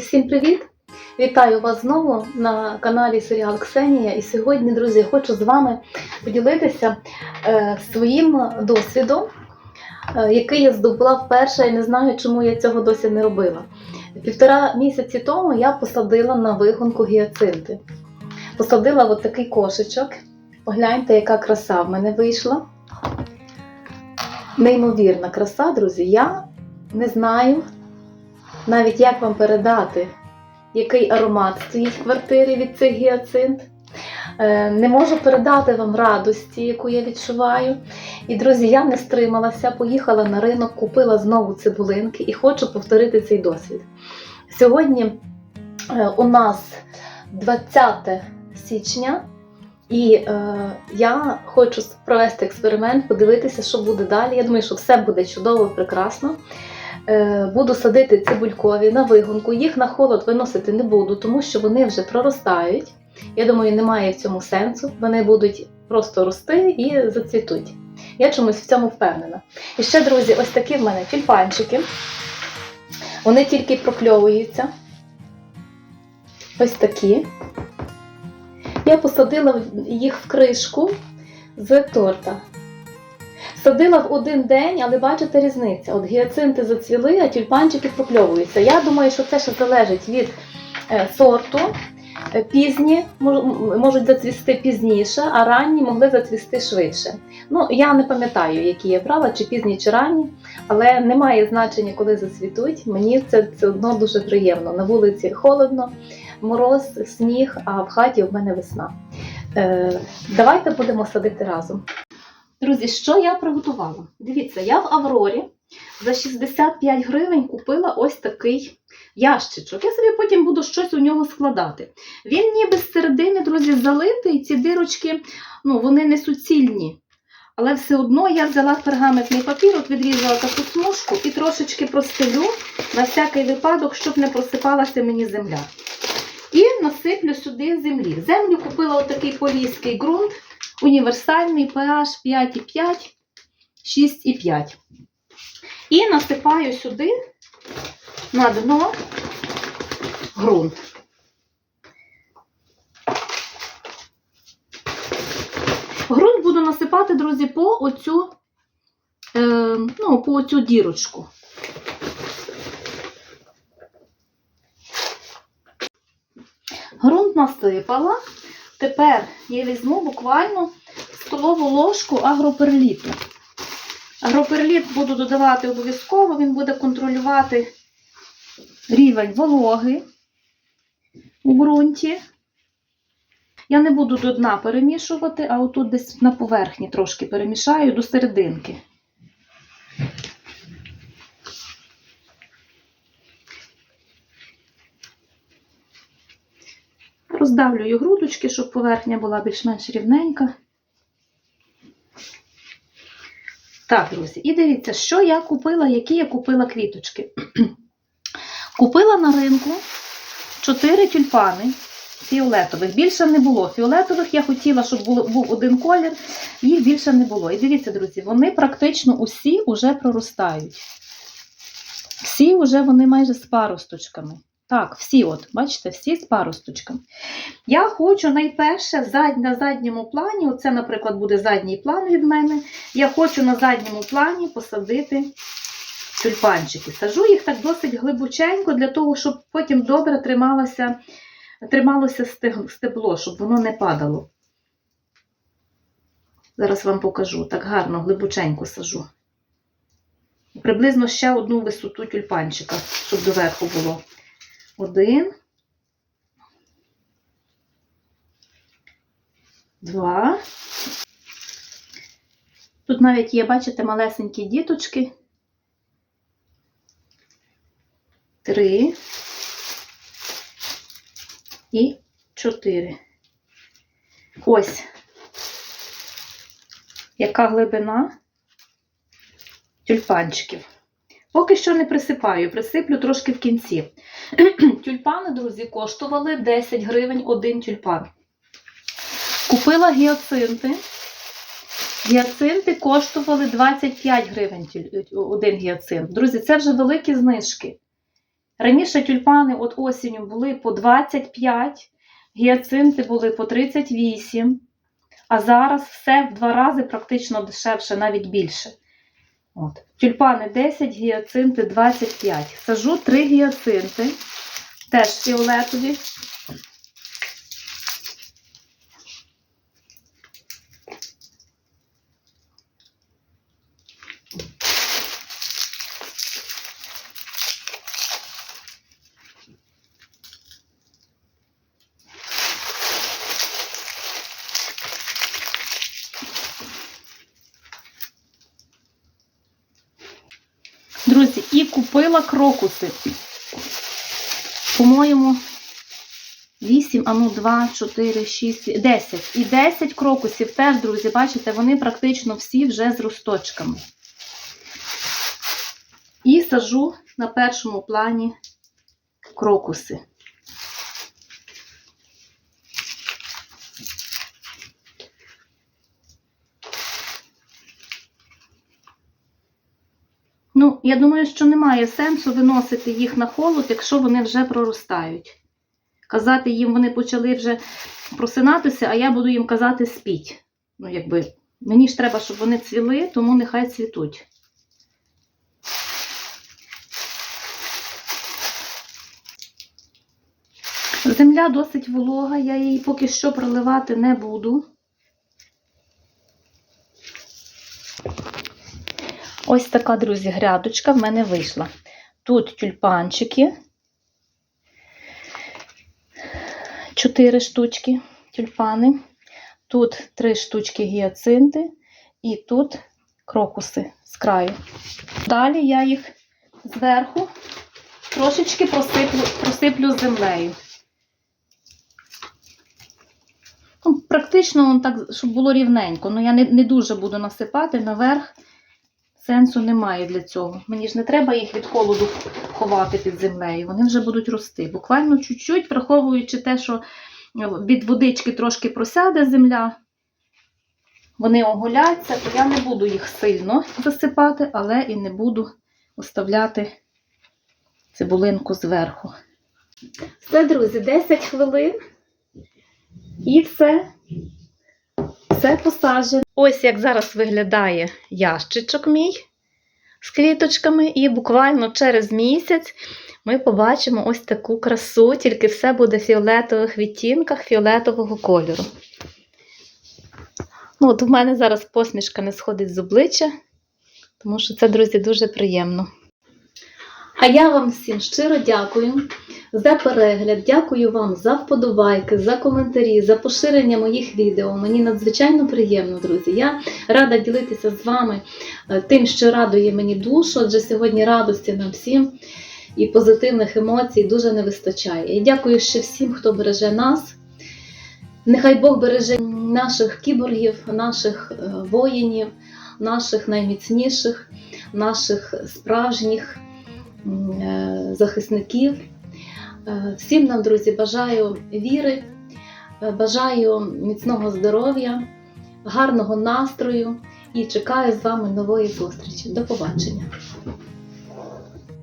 всім привіт! Вітаю вас знову на каналі Серіал Ксенія. І сьогодні, друзі, хочу з вами поділитися е, своїм досвідом, е, який я здобула вперше і не знаю, чому я цього досі не робила. Півтора місяці тому я посадила на вигонку гіацинти. Посадила от такий кошечок. Погляньте, яка краса в мене вийшла. Неймовірна краса, друзі. Я не знаю навіть як вам передати, який аромат стоїть в квартирі від цих гіацинт. Е, Не можу передати вам радості, яку я відчуваю. І, друзі, я не стрималася, поїхала на ринок, купила знову цибулинки і хочу повторити цей досвід. Сьогодні е, у нас 20 січня, і е, я хочу провести експеримент, подивитися, що буде далі. Я думаю, що все буде чудово, прекрасно. Е, Буду садити цибулькові на вигонку. Їх на холод виносити не буду, тому що вони вже проростають. Я думаю, немає в цьому сенсу. Вони будуть просто рости і зацвітуть. Я чомусь в цьому впевнена. І ще, друзі, ось такі в мене тюльпанчики. Вони тільки прокльовуються. Ось такі. Я посадила їх в кришку з торта. Садила в один день, але бачите різниця. От гіацинти зацвіли, а тюльпанчики прокльовуються. Я думаю, що це ще залежить від е, сорту. Е, Пізні можуть зацвісти пізніше, а ранні могли зацвісти швидше. Ну, я не пам'ятаю, які я брала, чи пізні, чи ранні, але немає значення, коли зацвітуть. Мені це все одно дуже приємно. На вулиці холодно, мороз, сніг, а в хаті в мене весна. Е, давайте будемо садити разом. Друзі, що я приготувала? Дивіться, я в Аврорі за 65 гривень купила ось такий ящичок. Я собі потім буду щось у нього складати. Він ніби з середини, друзі, залитий, ці дирочки, ну, вони не суцільні. Але все одно я взяла пергаментний папір, от відрізала таку смужку і трошечки простелю на всякий випадок, щоб не просипалася мені земля. І насиплю сюди землі. Землю купила отакий поліський ґрунт універсальний pH 5,5, 6,5. І насипаю сюди на дно ґрунт. Ґрунт буду насипати, друзі, по оцю, е, ну, по оцю дірочку. Ґрунт насипала. Тепер я візьму буквально столову ложку агроперліту. Агроперліт буду додавати обов'язково, він буде контролювати рівень вологи у ґрунті. Я не буду до дна перемішувати, а отут десь на поверхні трошки перемішаю до серединки. Роздавлюю грудочки, щоб поверхня була більш-менш рівненька. Так, друзі, і дивіться, що я купила, які я купила квіточки. Купила на ринку 4 тюльпани фіолетових. Більше не було. Фіолетових я хотіла, щоб було, був один колір, їх більше не було. І дивіться, друзі, вони практично усі вже проростають. Всі вже вони майже з паросточками. Так, всі, от, бачите, всі з паросточками. Я хочу найперше на задньому плані, оце, наприклад, буде задній план від мене. Я хочу на задньому плані посадити тюльпанчики. Сажу їх так досить глибоченько, для того, щоб потім добре трималося, трималося стебло, щоб воно не падало. Зараз вам покажу. Так гарно, глибоченько сажу. Приблизно ще одну висоту тюльпанчика, щоб доверху було. Один. Два. Тут навіть є, бачите, малесенькі діточки. Три. І чотири. Ось. Яка глибина тюльпанчиків. Поки що не присипаю, присиплю трошки в кінці. Тюльпани, друзі, коштували 10 гривень один тюльпан. Купила гіацинти. Гіацинти коштували 25 гривень один гіацинт. Друзі, це вже великі знижки. Раніше тюльпани от осінню були по 25, гіацинти були по 38, а зараз все в два рази практично дешевше, навіть більше. От. Тюльпани 10, гіацинти 25. Сажу 3 гіацинти, теж фіолетові. Друзі, і купила крокуси. По-моєму, 8, а ну 2, 4, 6, 10. І 10 крокусів теж, друзі, бачите, вони практично всі вже з росточками. І сажу на першому плані крокуси. Ну, я думаю, що немає сенсу виносити їх на холод, якщо вони вже проростають. Казати їм, вони почали вже просинатися, а я буду їм казати спіть. Ну, якби, мені ж треба, щоб вони цвіли, тому нехай цвітуть. Земля досить волога, я її поки що проливати не буду. Ось така, друзі, грядочка в мене вийшла. Тут тюльпанчики. Чотири штучки тюльпани. Тут три штучки гіацинти. І тут крокуси з краю. Далі я їх зверху трошечки просиплю, просиплю землею. Ну, практично так, щоб було рівненько. Ну, я не, не дуже буду насипати наверх. Сенсу немає для цього. Мені ж не треба їх від холоду ховати під землею. Вони вже будуть рости. Буквально чуть-чуть, враховуючи те, що від водички трошки просяде земля, вони оголяться, то я не буду їх сильно засипати, але і не буду оставляти цибулинку зверху. Все, друзі, 10 хвилин. І все. Все посаджено. Ось як зараз виглядає ящичок мій з квіточками, і буквально через місяць ми побачимо ось таку красу, тільки все буде в фіолетових відтінках фіолетового кольору. Ну, от у мене зараз посмішка не сходить з обличчя, тому що це, друзі, дуже приємно. А я вам всім щиро дякую за перегляд. Дякую вам за вподобайки, за коментарі, за поширення моїх відео. Мені надзвичайно приємно, друзі. Я рада ділитися з вами е, тим, що радує мені душу, адже сьогодні радості нам всім і позитивних емоцій дуже не вистачає. І дякую ще всім, хто береже нас. Нехай Бог береже наших кіборгів, наших е, воїнів, наших найміцніших, наших справжніх е, захисників. Е, Всім нам, друзі, бажаю віри, е, бажаю міцного здоров'я, гарного настрою і чекаю з вами нової зустрічі. До побачення!